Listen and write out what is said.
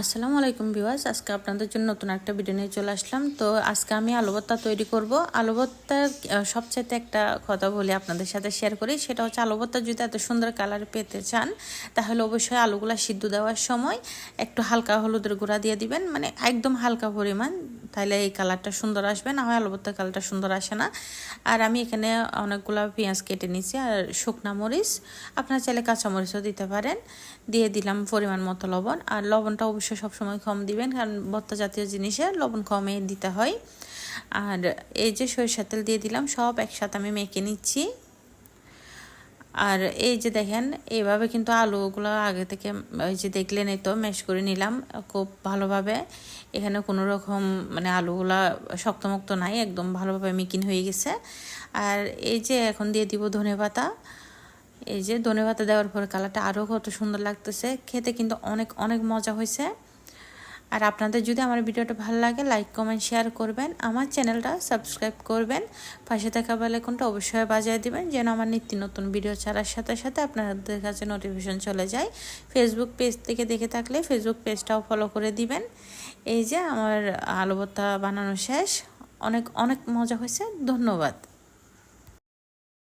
আসসালামু আলাইকুম বিওয়াস আজকে আপনাদের জন্য নতুন একটা ভিডিও নিয়ে চলে আসলাম। তো আজকে আমি আলুবত্তা তৈরি করব। আলু ভর্তার আহ, সবচাইতে একটা কথা বলি আপনাদের সাথে শেয়ার করি সেটা হচ্ছে আলুবত্তা যদি এত সুন্দর কালার পেতে চান তাহলে অবশ্যই আলুগুলা সিদ্ধ দেওয়ার সময় একটু হালকা হলুদের গুঁড়া দিয়ে দিবেন মানে একদম হালকা পরিমাণ তাহলে এই কালারটা সুন্দর আসবে, না হয় আলু কালারটা সুন্দর আসে না। আর আমি এখানে অনেকগুলো পেঁয়াজ কেটে নিয়েছি আর শুকনা মরিচ, আপনারা চাইলে কাঁচা মরিচও দিতে পারেন। দিয়ে দিলাম পরিমাণ মতো লবণ, আর লবণটা অবশ্যই সবসময় কম দিবেন, কারণ ভর্তা জাতীয় জিনিসে লবণ কমে দিতে হয়। আর এই যে সরিষার তেল দিয়ে দিলাম, সব একসাথে আমি মেখে নিচ্ছি। আর এই যে দেখেন এইভাবে কিন্তু আলুগুলো আগে থেকে, ওই যে দেখলেন এই তো ম্যাশ করে নিলাম খুব ভালোভাবে। এখানে কোনো রকম মানে আলুগুলা শক্তমুক্ত নাই, একদম ভালোভাবে মিকিন হয়ে গেছে। আর এই যে এখন দিয়ে দিব ধনে পাতা। এই যে ধনে পাতা দেওয়ার পরে কালারটা আরও কত সুন্দর লাগতেছে। খেতে কিন্তু অনেক অনেক মজা হয়েছে। আর আপনাদের যদি আমার ভিডিওটা ভালো লাগে লাইক কমেন্ট শেয়ার করবেন। আমার চ্যানেলটা সাবস্ক্রাইব করবেন। পাশে থাকা বেলাইকনটা অবশ্যই বাজিয়ে দিবেন, যেন আমার নিত্য নতুন ভিডিও ছাড়ার সাথে সাথে আপনাদের কাছে নোটিফিকেশন চলে যায়। ফেসবুক পেজ থেকে দেখে থাকলে ফেসবুক পেজটাও ফলো করে দিবেন। এই যে আমার আলু বানানো শেষ। অনেক অনেক মজা হয়েছে। ধন্যবাদ।